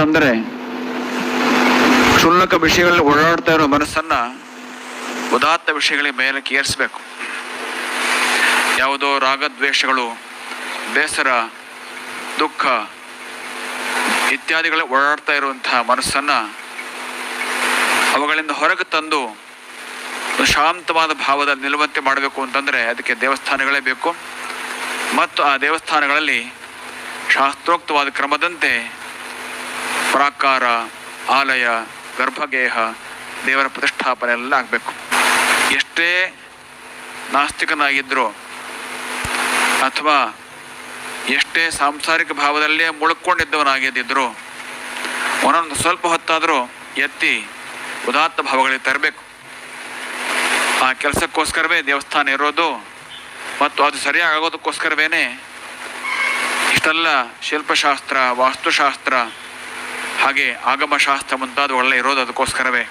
ಅಂದರೆ ಕ್ಷುಲ್ಲಕ ವಿಷಯಗಳಲ್ಲಿ ಓಡಾಡ್ತಾ ಇರೋ ಮನಸ್ಸನ್ನ ಉದಾತ್ತ ವಿಷಯಗಳಿಗೆ ಮೇಲೆ ಏರಿಸಬೇಕು. ಯಾವುದೋ ರಾಗದ್ವೇಷಗಳು, ಬೇಸರ, ದುಃಖ ಇತ್ಯಾದಿಗಳ ಓಡಾಡ್ತಾ ಇರುವಂತಹ ಮನಸ್ಸನ್ನ ಅವುಗಳಿಂದ ಹೊರಗೆ ತಂದು ಶಾಂತವಾದ ಭಾವದಲ್ಲಿ ನಿಲ್ಲುವಂತೆ ಮಾಡಬೇಕು ಅಂತಂದರೆ ಅದಕ್ಕೆ ದೇವಸ್ಥಾನಗಳೇ ಬೇಕು. ಮತ್ತು ಆ ದೇವಸ್ಥಾನಗಳಲ್ಲಿ ಶಾಸ್ತ್ರೋಕ್ತವಾದ ಕ್ರಮದಂತೆ ಪ್ರಾಕಾರ, ಆಲಯ, ಗರ್ಭಗೇಹ, ದೇವರ ಪ್ರತಿಷ್ಠಾಪನೆ ಎಲ್ಲ ಆಗಬೇಕು. ಎಷ್ಟೇ ನಾಸ್ತಿಕನಾಗಿದ್ದರೂ ಅಥವಾ ಎಷ್ಟೇ ಸಾಂಸಾರಿಕ ಭಾವದಲ್ಲೇ ಮುಳುಕೊಂಡಿದ್ದವನಾಗಿದ್ದರೂ ಒಂದೊಂದು ಸ್ವಲ್ಪ ಹೊತ್ತಾದರೂ ಎತ್ತಿ ಉದಾತ್ತ ಭಾವಗಳಿಗೆ ತರಬೇಕು. ಆ ಕೆಲಸಕ್ಕೋಸ್ಕರವೇ ದೇವಸ್ಥಾನ ಇರೋದು ಮತ್ತು ಅದು ಸರಿಯಾಗಿ ಆಗೋದಕ್ಕೋಸ್ಕರವೇನೆ ಇಷ್ಟೆಲ್ಲ ಶಿಲ್ಪಶಾಸ್ತ್ರ, ವಾಸ್ತುಶಾಸ್ತ್ರ ಹಾಗೆ ಆಗಮಶಾಸ್ತ್ರ ಮುಂತಾದವುಗಳೆಲ್ಲ ಇರೋದು ಅದಕ್ಕೋಸ್ಕರವೇ.